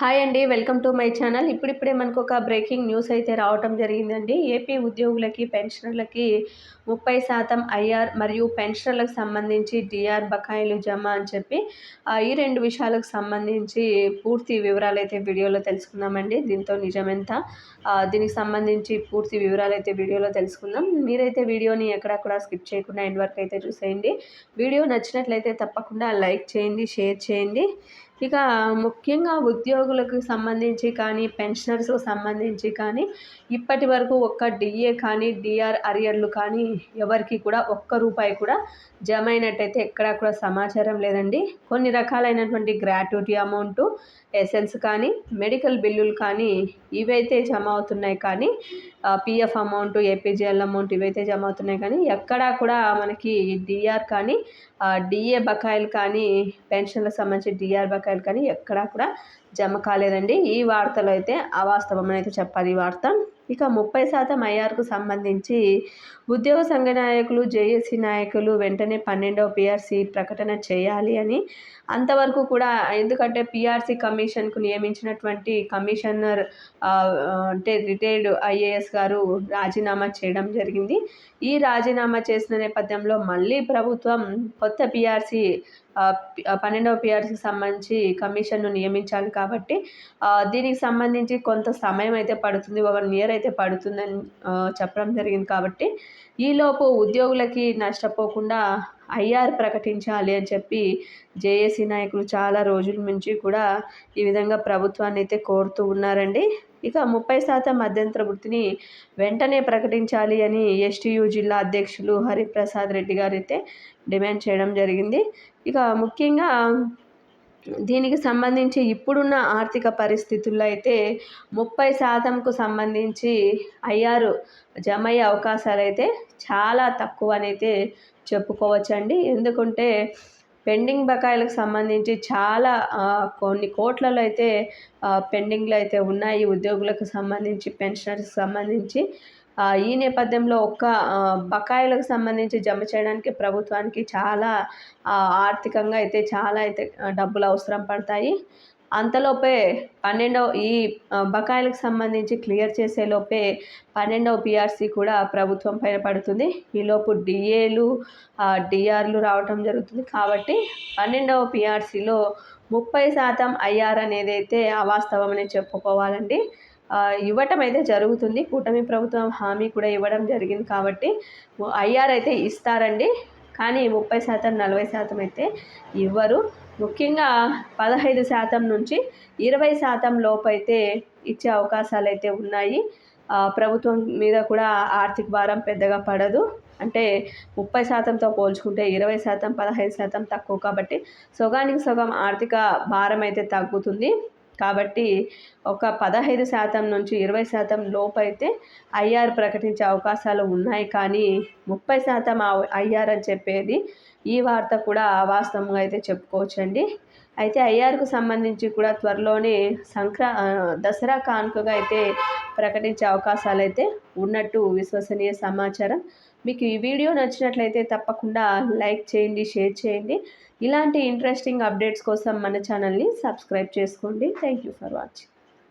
Hi అండి welcome to my channel ఇప్పుడిప్పుడే మనకు ఒక బ్రేకింగ్ న్యూస్ అయితే రావటం జరిగిందండి. ఏపీ ఉద్యోగులకి పెన్షనర్లకి ముప్పై శాతం ఐఆర్ మరియు పెన్షనర్లకు సంబంధించి డిఆర్ బకాయిలు జమ అని చెప్పి ఈ రెండు విషయాలకు సంబంధించి పూర్తి వివరాలు అయితే వీడియోలో తెలుసుకుందామండి. దీంతో నిజమెంత? దీనికి సంబంధించి పూర్తి వివరాలు అయితే వీడియోలో తెలుసుకుందాం. మీరైతే వీడియోని ఎక్కడక్కడ స్కిప్ చేయకుండా ఎండ్ వరకు అయితే చూసేయండి. వీడియో నచ్చినట్లయితే తప్పకుండా లైక్ చేయండి షేర్ చేయండి. ఇక ముఖ్యంగా ఉద్యోగులకు సంబంధించి కానీ పెన్షనర్స్కు సంబంధించి కానీ ఇప్పటి వరకు ఒక్క డిఏ కానీ డిఆర్ అరియర్లు కానీ ఎవరికి కూడా ఒక్క రూపాయి కూడా జమ అయినట్టయితే ఎక్కడా కూడా సమాచారం లేదండి. కొన్ని రకాలైనటువంటి గ్రాట్యుటీ అమౌంటు ఎసెన్స్ కానీ మెడికల్ బిల్లులు కానీ ఇవైతే జమ అవుతున్నాయి కానీ పిఎఫ్ అమౌంట్ ఏపీజీఎల్ అమౌంట్ ఇవైతే జమ అవుతున్నాయి కానీ ఎక్కడా కూడా మనకి డిఆర్ కానీ డిఏ బకాయిలు కానీ పెన్షన్లకు సంబంధించి డిఆర్ బకాయిలు కానీ ఎక్కడా కూడా జమ కాలేదండి. ఈ వార్తలో అయితే అవాస్తవం అయితే చెప్పాలి ఈ వార్త. ఇక ముప్పై శాతం ఐఆర్కు సంబంధించి ఉద్యోగ సంఘ నాయకులు జేఏసీ నాయకులు వెంటనే పన్నెండవ పిఆర్సీ ప్రకటన చేయాలి అని అంతవరకు కూడా ఎందుకంటే పిఆర్సీ కమిషన్కు నియమించినటువంటి కమిషనర్ అంటే రిటైర్డ్ ఐఏఎస్ గారు రాజీనామా చేయడం జరిగింది. ఈ రాజీనామా చేసిన నేపథ్యంలో మళ్ళీ ప్రభుత్వం కొత్త పిఆర్సీ పన్నెండవ పిఆర్సీకి సంబంధించి కమిషన్ను నియమించాలి కాబట్టి దీనికి సంబంధించి కొంత సమయం అయితే పడుతుంది ఒక ఇయర్ అయితే పడుతుందని చెప్పడం జరిగింది కాబట్టి ఈలోపు ఉద్యోగులకి నష్టపోకుండా ఐఆర్ ప్రకటించాలి అని చెప్పి జేఏసీ నాయకులు చాలా రోజుల నుంచి కూడా ఈ విధంగా ప్రభుత్వాన్ని అయితే కోరుతూ ఉన్నారండి. ఇక ముప్పై శాతం మధ్యంతర వృత్తిని వెంటనే ప్రకటించాలి అని ఎస్టీయు జిల్లా అధ్యక్షులు హరిప్రసాద్ రెడ్డి గారు అయితే డిమాండ్ చేయడం జరిగింది. ఇక ముఖ్యంగా దీనికి సంబంధించి ఇప్పుడున్న ఆర్థిక పరిస్థితుల్లో అయితే ముప్పై శాతంకు సంబంధించి ఐఆర్ జమ అయ్యే అవకాశాలు అయితే చాలా తక్కువ అయితే చెప్పుకోవచ్చండి. ఎందుకంటే పెండింగ్ బకాయిలకు సంబంధించి చాలా కొన్ని కోట్లలో అయితే పెండింగ్లు అయితే ఉన్నాయి ఉద్యోగులకు సంబంధించి పెన్షనర్స్కి సంబంధించి ఈ నేపథ్యంలో ఒక్క బకాయిలకు సంబంధించి జమ చేయడానికి ప్రభుత్వానికి చాలా ఆర్థికంగా అయితే చాలా అయితే డబ్బులు అవసరం పడతాయి. అంతలోపే పన్నెండవ ఈ బకాయిలకు సంబంధించి క్లియర్ చేసేలోపే పన్నెండవ పిఆర్సీ కూడా ప్రభుత్వం పైన పడుతుంది. ఈలోపు డిఏలు డిఆర్లు రావటం జరుగుతుంది. కాబట్టి పన్నెండవ పిఆర్సీలో ముప్పై శాతం ఐఆర్ అనేది అయితే అవాస్తవం అని చెప్పుకోవాలండి. ఇవ్వటం అయితే జరుగుతుంది. కూటమి ప్రభుత్వం హామీ కూడా ఇవ్వడం జరిగింది కాబట్టి ఐఆర్ అయితే ఇస్తారండి. కానీ ముప్పై శాతం నలభై శాతం అయితే ఇవ్వరు. ముఖ్యంగా పదహైదు శాతం నుంచి ఇరవై శాతం లోపైతే ఇచ్చే అవకాశాలు అయితే ఉన్నాయి. ప్రభుత్వం మీద కూడా ఆర్థిక భారం పెద్దగా పడదు. అంటే ముప్పై శాతంతో పోల్చుకుంటే ఇరవై శాతం పదహైదు శాతం తక్కువ కాబట్టి సగానికి సగం ఆర్థిక భారం అయితే తగ్గుతుంది. కాబట్టి ఒక పదహైదు శాతం నుంచి ఇరవై శాతం లోపైతే ఐఆర్ ప్రకటించే అవకాశాలు ఉన్నాయి. కానీ ముప్పై శాతం ఐఆర్ అని చెప్పేది ఈ వార్త కూడా అవాస్తవంగా అయితే చెప్పుకోవచ్చండి. అయితే ఐఆర్కు సంబంధించి కూడా త్వరలోనే సంక్రా దసరా కానుకగా అయితే ప్రకటించే అవకాశాలు అయితే ఉన్నట్టు విశ్వసనీయ సమాచారం. మీకు ఈ వీడియో నచ్చినట్లయితే తప్పకుండా లైక్ చేయండి షేర్ చేయండి. ఇలాంటి ఇంట్రెస్టింగ్ అప్డేట్స్ కోసం మన ఛానల్ని సబ్స్క్రైబ్ చేసుకోండి. Thank you for watching